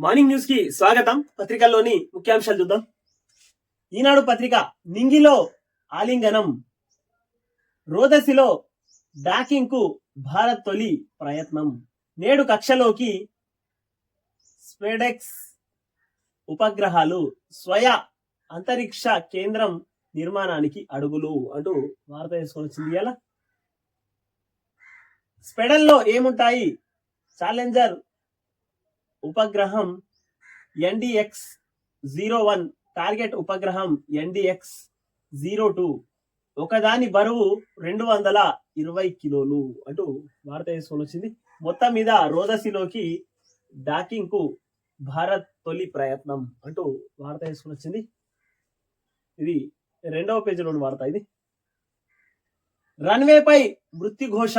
Morning న్యూస్కి స్వాగతం. పత్రికల్లోని ముఖ్యాంశాలు చూద్దాం. ఈనాడు పత్రిక నింగిలో ఆలింగనం. రోదసిలో డాకింగ్కు భారత్ తొలి ప్రయత్నం. నేడు కక్షలోకి స్పెడెక్స్ ఉపగ్రహాలు స్వయ అంతరిక్ష కేంద్రం నిర్మాణానికి అడుగులు అంటూ వార్త వేసుకొని వచ్చింది ఎలా స్పెడల్లో ఏముంటాయి? ఛాలెంజర్ ఉపగ్రహం ఎన్డిఎక్స్ జీరో వన్. టార్గెట్ ఉపగ్రహం ఎన్డిఎక్స్ జీరో టూ. ఒకదాని బరువు రెండు వందల ఇరవై కిలోలు అంటూ వార్త వేసుకొని వచ్చింది. మొత్తం మీద రోదసిలోకి డాకింగ్కు భారత్ తొలి ప్రయత్నం అంటూ వార్త వేసుకొని వచ్చింది. ఇది రెండవ పేజీలోని వార్త ఇది. రన్వేపై మృత్యుఘోష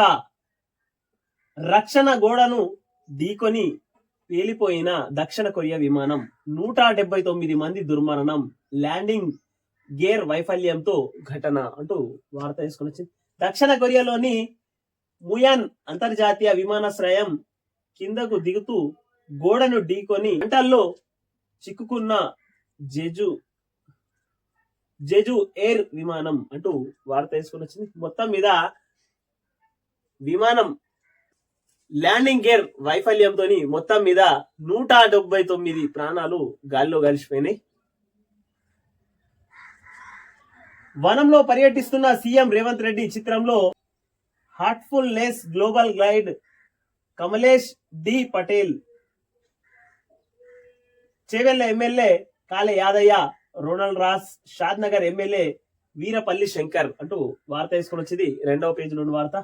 రక్షణ గోడను ఢీకొని పేలిపోయిన దక్షిణ కొరియా విమానం నూట డెబ్బై తొమ్మిది మంది దుర్మరణం ల్యాండింగ్ గేర్ వైఫల్యంతో ఘటన అంటూ వార్త వేసుకొని వచ్చింది. దక్షిణ కొరియాలోని ముయాన్ అంతర్జాతీయ విమానాశ్రయం కిందకు దిగుతూ గోడను ఢీకొని గంటల్లో చిక్కుకున్న జెజు జెజు ఎయిర్ విమానం అంటూ వార్త వేసుకొని వచ్చింది. మొత్తం మీద విమానం ల్యాండింగ్ గేర్ వైఫల్యంతో మొత్తం మీద నూట డెబ్బై తొమ్మిది ప్రాణాలు గాల్లో కలిసిపోయినాయి వనంలో పర్యటిస్తున్న సీఎం రేవంత్ రెడ్డి చిత్రంలో heartfulness global guide Kamlesh D Patel Chevella MLA Kale Yadaiah Ronald Ross Shadnagar MLA Veerapalli Shankar అంటూ వార్త వేసుకొని వచ్చింది. రెండవ పేజీలోని వార్త.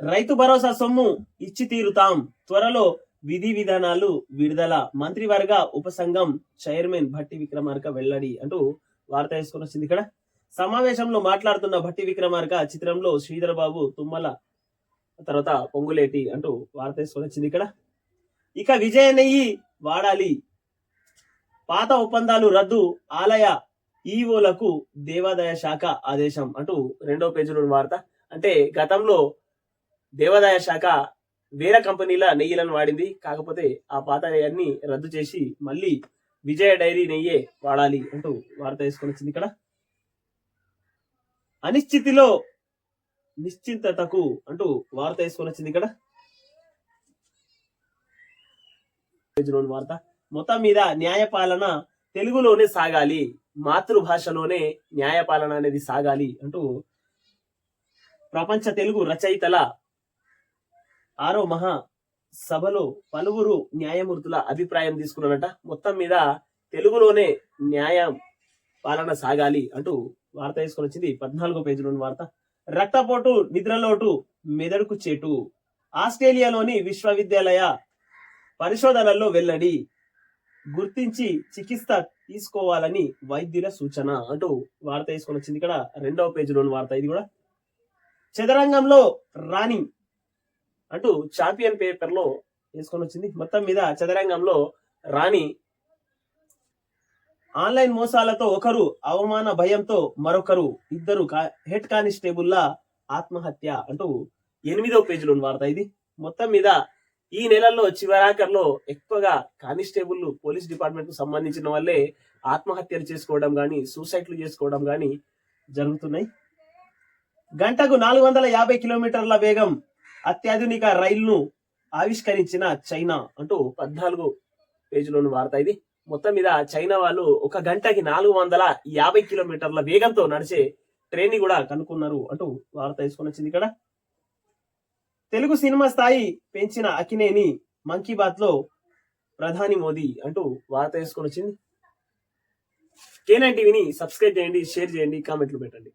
రైతు భరోసా సొమ్ము ఇచ్చి తీరుతాం. త్వరలో విధి విధానాలు విడుదల. మంత్రివర్గ ఉపసంఘం చైర్మన్ భట్టి విక్రమార్క వెల్లడి అంటూ వార్త వేసుకొని వచ్చింది ఇక్కడ. సమావేశంలో మాట్లాడుతున్న భట్టి విక్రమార్క చిత్రంలో శ్రీధర్ బాబు తుమ్మల తర్వాత పొంగులేటి అంటూ వార్త వేసుకొని వచ్చింది ఇక్కడ. ఇక విజయ నెయ్యి వాడాలి. పాత ఒప్పందాలు రద్దు. ఆలయ ఈఓలకు దేవాదాయ శాఖ ఆదేశం అంటూ రెండో పేజీలోని వార్త. అంటే గతంలో దేవాదాయ శాఖ వేరే కంపెనీల నెయ్యిలను వాడింది. కాకపోతే ఆ పాత నెయ్యాన్ని రద్దు చేసి మళ్ళీ విజయ డైరీ నెయ్యే వాడాలి అంటూ వార్త వేసుకొని వచ్చింది ఇక్కడ. అనిశ్చితిలో నిశ్చింతతకు అంటూ వార్త వేసుకొని వచ్చింది ఇక్కడ. వార్త. మొత్తం మీద న్యాయపాలన తెలుగులోనే సాగాలి. మాతృభాషలోనే న్యాయపాలన అనేది సాగాలి అంటూ ప్రపంచ తెలుగు రచయితల ఆరో మహా సభలో పలువురు న్యాయమూర్తుల అభిప్రాయం తీసుకున్నారట. మొత్తం మీద తెలుగులోనే న్యాయ పాలన సాగాలి అంటూ వార్త తీసుకొని వచ్చింది. పద్నాలుగో పేజీలోని వార్త. రక్తపోటు నిద్రలోటు మెదడుకు చేటు. ఆస్ట్రేలియాలోని విశ్వవిద్యాలయ పరిశోధనల్లో వెల్లడి. గుర్తించి చికిత్స తీసుకోవాలని వైద్యుల సూచన అంటూ వార్త తీసుకొని వచ్చింది. ఇక్కడ రెండవ పేజీలోని వార్త ఇది కూడా. చదరంగంలో రాణి అంటూ చాంపియన్ పేపర్లో తీసుకొని వచ్చింది. మొత్తం మీద చదరంగంలో రాణి ఆన్లైన్ మోసాలతో ఒకరు అవమాన భయంతో మరొకరు ఇద్దరు హెడ్ కానిస్టేబుల్లా ఆత్మహత్య అంటూ ఎనిమిదో పేజీలో వార్త ఇది. మొత్తం మీద ఈ నెలల్లో చివరాఖర్లో ఎక్కువగా కానిస్టేబుల్ పోలీస్ డిపార్ట్మెంట్కు సంబంధించిన వాళ్ళే ఆత్మహత్యలు చేసుకోవడం గాని సూసైడ్లు చేసుకోవడం గాని జరుగుతున్నాయి. గంటకు నాలుగు వందల యాభై కిలోమీటర్ల వేగం అత్యాధునిక రైలును ఆవిష్కరించిన చైనా అంటూ పద్నాలుగు పేజీలోని వార్త ఇది. మొత్తం మీద చైనా వాళ్ళు ఒక గంటకి నాలుగు వందల యాభై కిలోమీటర్ల వేగంతో నడిచే ట్రైన్ని కూడా కనుక్కున్నారు అంటూ వార్త తీసుకొని వచ్చింది ఇక్కడ. తెలుగు సినిమా స్థాయి పెంచిన అకినేని మంకీ బాత్లో ప్రధాని మోదీ అంటూ వార్త తీసుకొని వచ్చింది. కేనైన్ టీవీని సబ్స్క్రైబ్ చేయండి షేర్ చేయండి కామెంట్లు పెట్టండి.